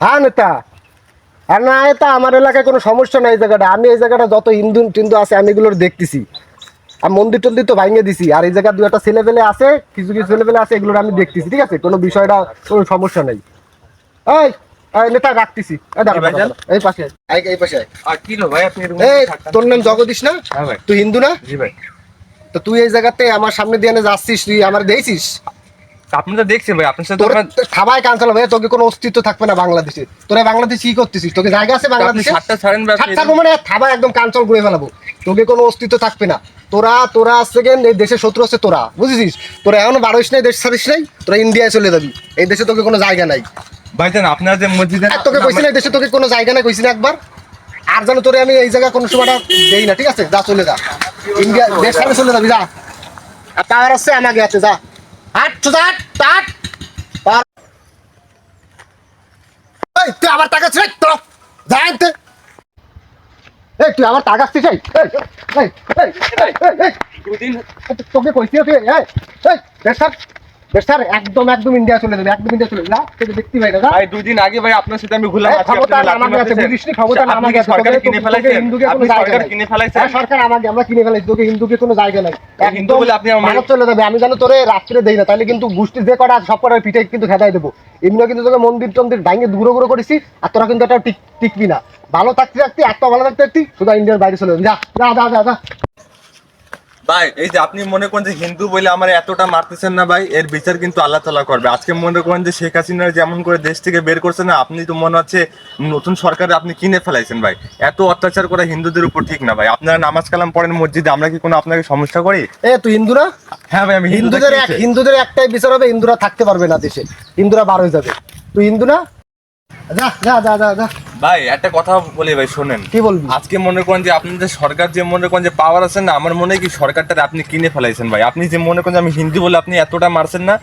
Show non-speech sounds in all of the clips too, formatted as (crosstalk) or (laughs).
হ্যাঁ নেতা। আর না এটা আমার এলাকায় কোনো সমস্যা নাই এই জায়গাটা। আমি এই জায়গাটা যত হিন্দু টিন্দু আছে আমি এগুলোর দেখতেছি। আর মন্দির টন্দির তো ভাঙিয়ে দিছি। আর এই জায়গায় দু একটা ছেলে পেলে আছে কিছু কিছু ছেলে পেলে আছে এগুলোর আমি দেখতেছি ঠিক আছে? কোনো বিষয়টা কোনো সমস্যা নেই। এই নেতা রাখতেছি। এই পাশে। এই পাশে কি ভাই আপনি? তোর নাম জগদীশ না? হ্যাঁ তুই হিন্দু না? জি ভাই। তো তুই এই জায়গাতে আমার সামনে দিয়ে যাচ্ছিস তুই আমার দেখছিস? আপনি তো দেখছেন ভাই আপনার সাথে তোকে কোনো অস্তিত্ব থাকবে না বাংলাদেশে। তোরা বাংলাদেশে কি করতেছিস? তোকে জায়গা আছে বাংলাদেশে? সাতটা ছাড়েন ছাড় মানে থাবা একদম ফেলাবো। তোকে কোনো অস্তিত্ব থাকবে না। তোরা তোরা কেন? এই দেশের শত্রু আছে তোরা বুঝেছিস? তোরা এখনও বারোইশ নাই দেশ ছাড়িস নাই তোরা ইন্ডিয়ায় চলে যাবি। এই দেশে তোকে কোনো জায়গা নাই। ভাইজান আপনার যে মসজিদে তোকে কইছি না এই দেশে তোকে কোনো জায়গা নাই কইছি না একবার। আর যেন তোরে আমি এই জায়গা কোনো সময়টা দেই না ঠিক আছে? যা চলে যা। ইন্ডিয়া দেশ ছাড়ে চলে যাবি যা। আর পাওয়ার আছে আমাকে আছে যা। হাট সোজা হাট হাট তুই আবার টাকা ছিল তো যা আনতে। এই তুই আবার টাকা আসছিস দুদিন তোকে কইছি তুই এই এই বেস্টার বেস্টার একদম একদম ইন্ডিয়া চলে যাবে একদম ইন্ডিয়া চলে যাবে। যা, দেখতে পাই না ভাই দুদিন আগে ভাই আপনার সাথে আমি ঘুরলাম আজকে ক্ষমতা লাথি আমাকে বুঝিস নি? ক্ষমতা আপনি আমাকে সরকার কিনে তোকে হিন্দুকে কোনো সরকার কিনে ফেলাইছেন? সরকার আমাকে আমরা কিনে ফেলেছি তোকে হিন্দুকে কোনো জায়গা নাই। হিন্দু বলে আপনি আমার- ভারত চলে যাবে। আমি জানো তোরে রাত্রে দেই না তাহলে কিন্তু গোষ্ঠী যে কটা আছে, সব কটার পিঠে কিন্তু খেদাই দেবো। এমনি কিন্তু তোকে মন্দির টন্দির ভাঙে গুঁড়ো গুঁড়ো করেছি আর তোরা কিন্তু এটা টিক- টিকবি না ভালো থাকতে থাকতে এত ভালো থাকতে থাকতে শুধু ইন্ডিয়ার বাইরে চলে যা যা যা যা। ভাই এই যে আপনি মনে করেন যে হিন্দু বলে আমার এতটা মারতেছেন না ভাই এর বিচার কিন্তু আল্লাহ তালা করবে। আজকে মনে করেন যে শেখ হাসিনা যেমন করে দেশ থেকে বের করছে না আপনি তো মনে হচ্ছে নতুন সরকার আপনি কিনে ফেলাইছেন ভাই। এত অত্যাচার করা হিন্দুদের উপর ঠিক না ভাই। আপনারা নামাজ কালাম পড়েন মসজিদে আমরা কি কোনো আপনাকে সমস্যা করি? এ তুই হিন্দু না হ্যাঁ ভাই আমি হিন্দুদের হিন্দুদের একটাই বিচার হবে হিন্দুরা থাকতে পারবে না দেশে। হিন্দুরা বার হয়ে যাবে। তুই হিন্দু না? যা যা যা যা যা। ভাই একটা কথা বলি ভাই শোনেন। কি বলবি? আজকে মনে করেন যে আপনাদের সরকার যে মনে করেন যে পাওয়ার আছে না আমার মনে কি সরকারটা আপনি কিনে ফেলাইছেন ভাই। আপনি যে মনে করেন যে আমি হিন্দু বলে আপনি এতটা মারছেন না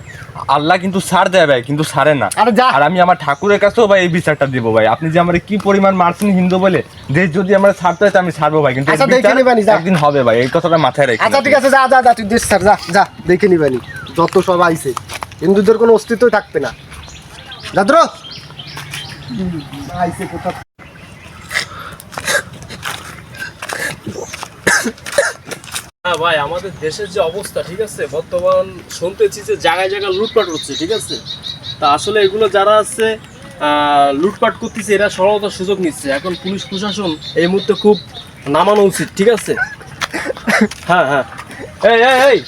আল্লাহ কিন্তু ছাড় দেয় ভাই কিন্তু ছাড়ে না। আর আমি আমার ঠাকুরের কাছেও ভাই এই বিচারটা দিব ভাই। আপনি যে আমার কি পরিমাণ মারছেন হিন্দু বলে দেশ যদি আমার ছাড়তে হয় আমি ছাড়বো ভাই কিন্তু আচ্ছা। একদিন হবে ভাই এই কথাটা মাথায় রেখে আচ্ছা ঠিক আছে যা যা যা তুই দেশ যা যা দেখে নিবানি। যত সব আইছে হিন্দুদের কোনো অস্তিত্বই থাকবে না। যাদ্র! হ্যাঁ ভাই, আমাদের দেশের যে অবস্থা, ঠিক আছে? বর্তমান শুনতেছি যে জায়গায় জায়গায় লুটপাট হচ্ছে, ঠিক আছে? তা আসলে এগুলো যারা আছে লুটপাট করতেছে, এরা সরলতার সুযোগ নিচ্ছে। এখন পুলিশ প্রশাসন এই মুহূর্তে খুব নামানো উচিত, ঠিক আছে? হ্যাঁ হ্যাঁ। এই এই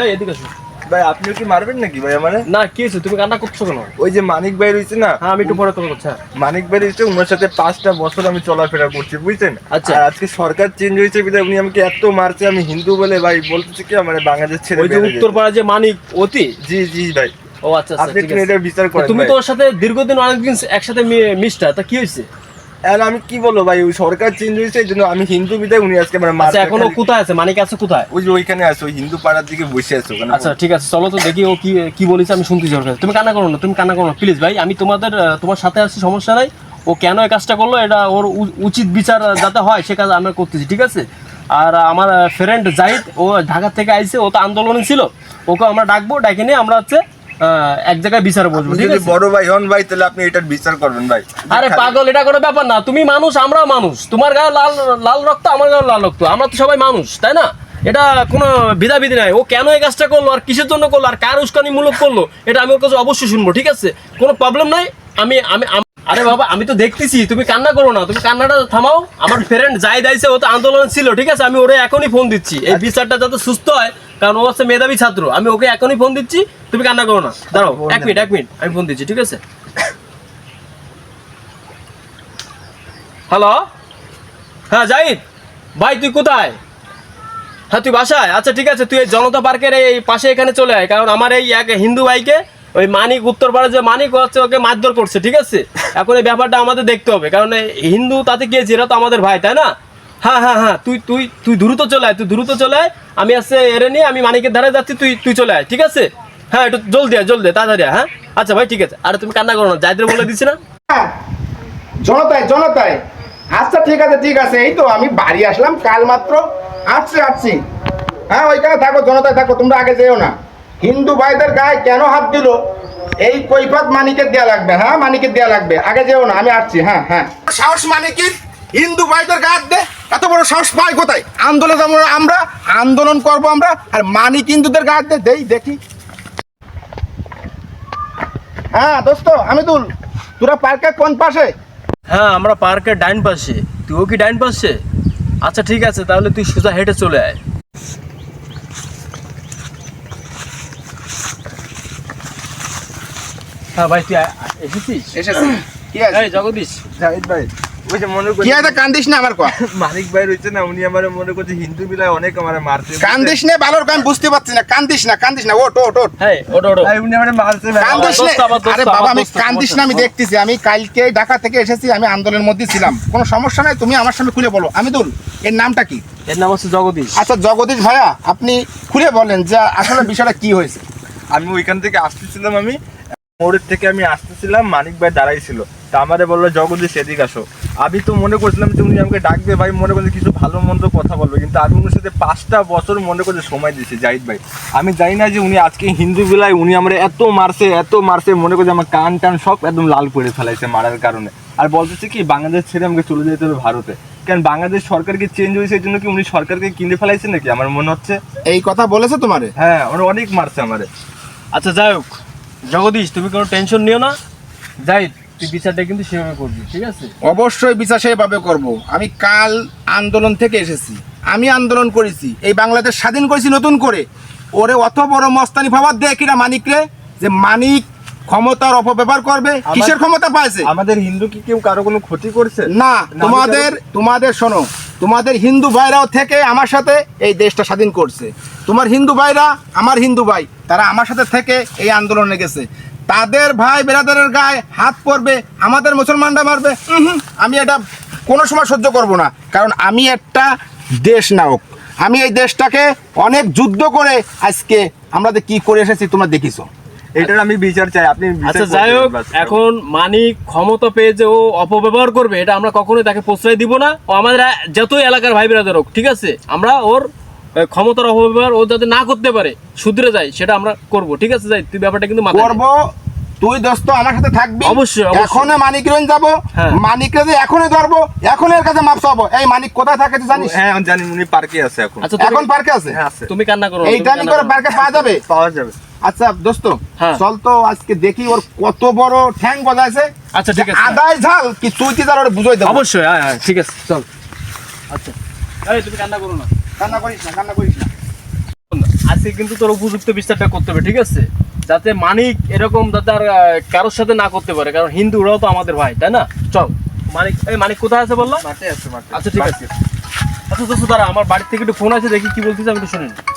এই, এদিকে আসো। ভাই আপনিও কি মারবেন নাকি ভাই আমার? না কি হয়েছে? তুমি কান্না করছ কেন? ওই যে মানিক ভাই রয়েছে না হ্যাঁ আমি একটু পরে তোমার করছি হ্যাঁ। মানিক ভাই রয়েছে ওনার সাথে পাঁচটা বছর আমি চলাফেরা করছি বুঝছেন? আচ্ছা। আর আজকে সরকার চেঞ্জ হয়েছে বিধায় উনি আমাকে এত মারছে আমি হিন্দু বলে ভাই বলতেছি কি আমার বাংলাদেশ ছেড়ে ওই যে বেরিয়ে উত্তর যেতে। পাড়া যে মানিক অতি? জি জি ভাই। ও আচ্ছা আচ্ছা আপনি আছে। বিচার করেন তুমি। তো ওর সাথে দীর্ঘদিন অনেকদিন একসাথে মি- মিশতা তা কি হয়েছে? আর আমি কি বলব ভাই ওই সরকার চেঞ্জ হয়েছে এই জন্য আমি হিন্দু বিধায় উনি আজকে আমার আচ্ছা এখনও কোথায় আছে? মানিক আছে কোথায়? ওই যে ওইখানে আছে ওই হিন্দু পাড়ার দিকে বসে আছে ওখানে। আচ্ছা ঠিক আছে চলো তো দেখি ও কি কি বলেছে আমি শুনতে চাই তুমি কান্না করো না তুমি কান্না করো না প্লিজ ভাই আমি তোমাদের তোমার সাথে আছি সমস্যা নাই। ও কেন এই কাজটা করল? এটা ওর উচিত বিচার যাতে হয় সে কাজ আমরা করতেছি ঠিক আছে? আর আমার ফ্রেন্ড জাহিদ ও ঢাকা থেকে আইছে ও তো আন্দোলনে ছিল। ওকে আমরা ডাকবো ডাকে নিয়ে আমরা হচ্ছে এক জায়গায় বিচার বসবো ঠিক যদি আছে? বড় ভাই হন ভাই তাহলে আপনি এটার বিচার করবেন ভাই। আরে পাগল এটা কোনো ব্যাপার না। তুমি মানুষ আমরাও মানুষ। তোমার গায়ে লাল লাল রক্ত আমার গায়ে লাল রক্ত। আমরা তো সবাই মানুষ তাই না? এটা কোনো বিধাবিধি নাই। ও কেন এই কাজটা করল? আর কিসের জন্য করল? আর কার উস্কানি মূলক করল? এটা আমি ওর কাছে অবশ্যই শুনব ঠিক আছে? কোনো প্রবলেম নাই? আমি আমি আরে বাবা আমি তো দেখতেছি। তুমি কান্না করো না। তুমি কান্নাটা থামাও। আমার ফ্রেন্ড যাই দাইছে ও তো আন্দোলন ছিল ঠিক আছে? আমি ওরে এখনই ফোন দিচ্ছি। এই বিচারটা যাতে সুস্থ হয় কারণ ও হচ্ছে মেধাবী ছাত্র। আমি ওকে এখনই ফোন দিচ্ছি তুমি কান্না করো না। দাঁড়াও এক মিনিট এক মিনিট আমি ফোন দিচ্ছি ঠিক আছে? হ্যালো হ্যাঁ জাহিদ। ভাই তুই কোথায়? হ্যাঁ তুই বাসায়? আচ্ছা ঠিক আছে তুই এই জনতা পার্কের এই পাশে এখানে চলে আয় কারণ আমার এই এক হিন্দু ভাইকে ওই মানিক উত্তরপাড়া যে মানিক হচ্ছে ওকে মারধর করছে ঠিক আছে? এখন এই ব্যাপারটা আমাদের দেখতে হবে কারণ হিন্দু তাতে গিয়েছে এরা তো আমাদের ভাই তাই না? হ্যাঁ হ্যাঁ হ্যাঁ তুই তুই তুই দ্রুত চলে আয় তুই দ্রুত চলে আয়। আমি আসছে এরে নিয়ে আমি মানিকের ধারে যাচ্ছি তুই তুই চলে আয় ঠিক আছে? হ্যাঁ একটু জলদি আয় জলদি আয়, তাড়াতাড়ি আয়, হ্যাঁ? আচ্ছা ভাই ঠিক আছে। আরে তুমি কান্না করো না জাহিদের বলে দিচ্ছি না। জনতায় জনতায় আচ্ছা ঠিক আছে ঠিক আছে। এই তো আমি বাড়ি আসলাম কাল মাত্র। আসছি আসছি। হ্যাঁ ওইখানে থাকো জনতায় থাকো তোমরা আগে যেও না। হিন্দু ভাইদের গায়ে কেন হাত দিল? এই কৈফত মানিকের দেয়া লাগবে হ্যাঁ? মানিকের দেয়া লাগবে। আগে যেও না আমি আসছি হ্যাঁ হ্যাঁ। সাহস মানিকের? হিন্দু ভাইদের গাছ দে। এত বড় সাহস পাই কোথায়? আন্দোলন আমরা আমরা আন্দোলন করব আমরা আর মানিক হিন্দুদের গাছ দে। দেই দেখি। হ্যাঁ দোস্ত আমি তুল তোরা পার্কের কোন পাশে? হ্যাঁ আমরা পার্কের ডাইন পাশে। তুইও কি ডাইন পাশে? আচ্ছা ঠিক আছে তাহলে তুই সোজা হেঁটে চলে আয়। হ্যাঁ ভাই তুই আ- এসেছিস? কি আছে জগদীশ। জাহিদ ভাই। ওই যে কি করছি আছে কান্দিস না আমার কথা? (laughs) ভাই রয়েছে না উনি আমার মনে করছে হিন্দু বিলায় অনেক আমার মারছে কান্দিস নে ভালোর আমি বুঝতে পারছি না কান্দিস না কান্দিস না ওট ওট ওট হ্যাঁ ওটো ওটো ভাই উনি আমার মারছে কান্দিস নে। দোস্ত, আমার দোস্ত, আরে বাবা আমি কান্দিস না আমি দেখতেছি আমি কালকে ঢাকা থেকে এসেছি আমি আন্দোলনের মধ্যে ছিলাম। কোনো সমস্যা নাই তুমি আমার সামনে খুলে বলো। আমি দুল এর নামটা কি? এর নাম হচ্ছে জগদীশ। আচ্ছা জগদীশ ভাইয়া আপনি খুলে বলেন যে আসলে বিষয়টা কি হয়েছে। আমি ওইখান থেকে আসতেছিলাম আমি মোড়ের থেকে আমি আসতেছিলাম মানিক ভাই দাঁড়াইছিল। তা আমারে বলল জগদীশ এদিক আসো। আমি তো মনে করছিলাম যে উনি আমাকে ডাকবে ভাই মনে করছে কিছু ভালো মন্দ কথা বলবে কিন্তু আমি উনার সাথে পাঁচটা বছর মনে করছে সময় দিয়েছি জাহিদ ভাই। আমি জানি না যে উনি আজকে হিন্দু বেলায় উনি আমার এত মারছে এত মারছে মনে করছে আমার কান টান সব একদম লাল করে ফেলাইছে মারার কারণে। আর বলতেছে কি বাংলাদেশ ছেড়ে আমাকে চলে যেতে হবে ভারতে। কারণ বাংলাদেশ সরকারকে চেঞ্জ হয়েছে এই জন্য কি উনি সরকারকে কিনে ফেলাইছে নাকি? আমার মনে হচ্ছে। এই কথা বলেছে তোমারে? হ্যাঁ ওরা অনেক মারছে আমারে। আচ্ছা যাই হোক। জগদীশ তুমি কোনো টেনশন নিও না। যাই তুই বিচারটা কিন্তু সেভাবে করবি ঠিক আছে? অবশ্যই বিচার সেভাবে করব। আমি কাল আন্দোলন থেকে এসেছি। আমি আন্দোলন করেছি। এই বাংলাদেশ স্বাধীন করেছি নতুন করে। ওরে অত বড় মস্তানি ভাবার দেয় কিনা মানিক রে? যে মানিক ক্ষমতার অপব্যবহার করবে কিসের ক্ষমতা পাইছে? আমাদের হিন্দু কি কেউ কারও কোনো ক্ষতি করছে? না না, তোমাদের তোমাদের শোনো তোমাদের হিন্দু ভাইরাও থেকে আমার সাথে এই দেশটা স্বাধীন করছে। তোমার হিন্দু ভাইরা আমার হিন্দু ভাই তারা আমার সাথে থেকে এই আন্দোলনে গেছে। তাদের ভাই বেরাদারের গায়ে হাত পড়বে আমাদের মুসলমানরা মারবে। আমি এটা কোনো সময় সহ্য করব না কারণ আমি একটা দেশ নায়ক। আমি এই দেশটাকে অনেক যুদ্ধ করে আজকে আমরা কি করে এসেছি তোমরা দেখিছো। এটার আমি বিচার চাই আপনি আচ্ছা যাই হোক এখন মানিক ক্ষমতা পেয়ে যে ও অপব্যবহার করবে এটা আমরা কখনোই তাকে প্রশ্রয় দিব না। ও আমাদের যতই এলাকার ভাই বেরাদার হোক ঠিক আছে? আমরা ওর ক্ষমতার অপব্যবহার ও যাতে না করতে পারে শুধরে যায় সেটা আমরা করব। ঠিক আছে যাই তুই ব্যাপারটা কিন্তু করব। তুই দোস্ত আমার সাথে থাকবি। অবশ্যই। এখনও মানিকগঞ্জ যাব। হ্যাঁ। মানিকরে যে এখনই ধরবো এখন এর কাছে মাপ চাবো এই মানিক কোথায় থাকে তুই জানিস? হ্যাঁ আমি জানি উনি পার্কে আছে এখন। আচ্ছা এখন পার্কে আছে? হ্যাঁ আছে। তুমি কান্না করো এইটা তুমি নি করে পার্কে পাওয়া যাবে? পাওয়া যাবে। আচ্ছা দোস্ত হ্যাঁ। চল তো আজকে দেখি ওর কত বড় ঠ্যাং বজাইছে আচ্ছা ঠিক আছে। আদায় ঝাল কি চুইতি যার ওরে বুঝাই দেবো? অবশ্যই হ্যাঁ হ্যাঁ ঠিক আছে চল। আচ্ছা। এই তুমি কান্না করো না। কান্না করিস না কান্না করিস না। আজকে কিন্তু তোর উপযুক্ত বিচারটা করতে হবে ঠিক আছে? যাতে মানিক এরকম যাতে আর কারোর সাথে না করতে পারে কারণ হিন্দু ওরাও তো আমাদের ভাই তাই না? চল মানিক এই মানিক কোথায় আছে বললা? মাঠে আছে মাঠে। আচ্ছা ঠিক আছে। আচ্ছা দোস্ত দাঁড়া আমার বাড়ি থেকে একটু ফোন আছে দেখি কি বলতেছে আমি একটু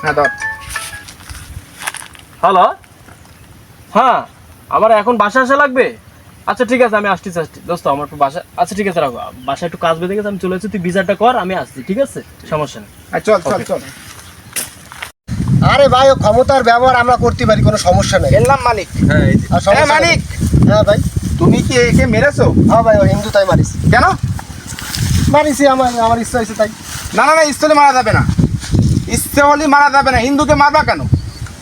হ্যাঁ হ্যালো? হ্যাঁ আমার এখন বাসা আসা লাগবে? আচ্ছা ঠিক আছে আমি আসছি আসছি। দোস্ত আমার একটু বাসা আচ্ছা ঠিক আছে রাখো। বাসায় একটু কাজ বেঁধে গেছে আমি চলে এসেছি তুই বিচারটা কর আমি আসছি ঠিক আছে? সমস্যা নেই। চল চল চল। আরে ভাই ও ক্ষমতার ব্যবহার আমরা করতে পারি কোনো সমস্যা নেই। এলাম মানিক। হ্যাঁ। হ্যাঁ, মানিক। হ্যাঁ ভাই। তুমি কি একে মেরেছো? হ্যাঁ ভাই ও হিন্দু তাই মারিছি। কেন? মারিছি আমার আমার ইচ্ছা হয়েছে তাই। না না না ইস্তলে মারা যাবে না। ইচ্ছে হলে মারা যাবে না। হিন্দুকে মারবা কেন?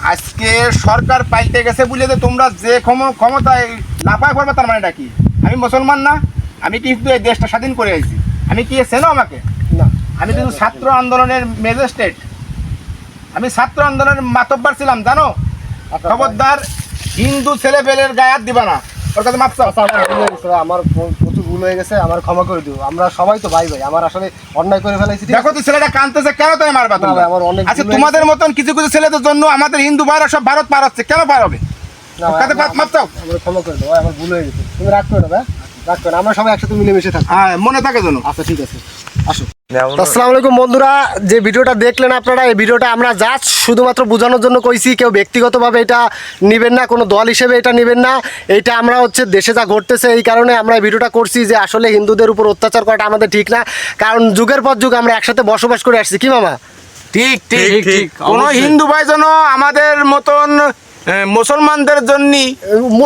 আজকে সরকার পাইতে গেছে বুঝলে যে তোমরা যে ক্ষম- ক্ষমতায় লাফায় করবে তার মানেটা কি? আমি মুসলমান না আমি কিন্তু এই দেশটা স্বাধীন করে আছি আমি কি চেনো আমাকে? না। আমি কিন্তু ছাত্র আন্দোলনের ম্যাজিস্ট্রেট। আমি ছাত্র আন্দোলনের মাতব্বার ছিলাম জানো? খবরদার হিন্দু ছেলে পেলের গায়ে হাত দিবা না। ওর কাছে মাপ চাও। আমার ভুল গেছে, আমার প- প্রচুর ভুল হয়ে গেছে আমার ক্ষমা করে দিও। আমরা সবাই তো ভাই ভাই আমার আসলে অন্যায় করে ফেলাইছি? দেখো তো ছেলেটা কানতেছে কেন তাই মারবা না তোমরা? আমার অনেক আচ্ছা তোমাদের মতন কিছু কিছু ছেলেদের জন্য আমাদের হিন্দু ভাইরা সব ভারত পার হচ্ছে কেন পার হবে? কাতে আমার- মাপ চাও? আমার ক্ষমা করে দাও আমার ভুল হয়ে গেছে। তুমি রাগ করে না রাগ করে আমরা সবাই একসাথে মিলেমিশে থাকি হ্যাঁ মনে থাকে যেন। আচ্ছা ঠিক আছে। আসো। আসসালামু আলাইকুম বন্ধুরা যে ভিডিওটা দেখলেন আপনারা এই ভিডিওটা আমরা জাস্ট শুধুমাত্র বোঝানোর জন্য কইছি কেউ ব্যক্তিগতভাবে এটা নেবেন না কোনো দল হিসেবে এটা নেবেন না। এইটা আমরা হচ্ছে দেশে যা ঘটতেছে এই কারণে আমরা এই ভিডিওটা করছি যে আসলে হিন্দুদের উপর অত্যাচার করাটা আমাদের ঠিক না। কারণ যুগের পর যুগ আমরা একসাথে বসবাস করে আসছি কি মামা? ঠিক ঠিক, ঠিক কোন হিন্দু ভাই যেন আমাদের মতন মুসলমানদের জন্য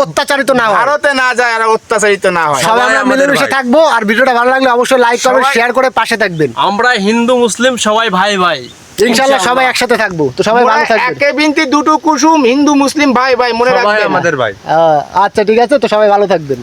অত্যাচারিত না হয়। ভারতে না যায় আর অত্যাচারিত না হয়। সবাই আমরা মিলেমিশে থাকব আর ভিডিওটা ভালো লাগলে অবশ্যই লাইক শেয়ার করে পাশে থাকবেন। আমরা হিন্দু মুসলিম সবাই ভাই ভাই। ইনশাল্লাহ সবাই একসাথে থাকব। তো সবাই ভালো থাকবে থাকবেন। একে বিনতি দুটো কুসুম হিন্দু মুসলিম ভাই ভাই মনে সবাই রাখবেন। আমাদের ভাই। আচ্ছা ঠিক আছে তো সবাই ভালো থাকবেন।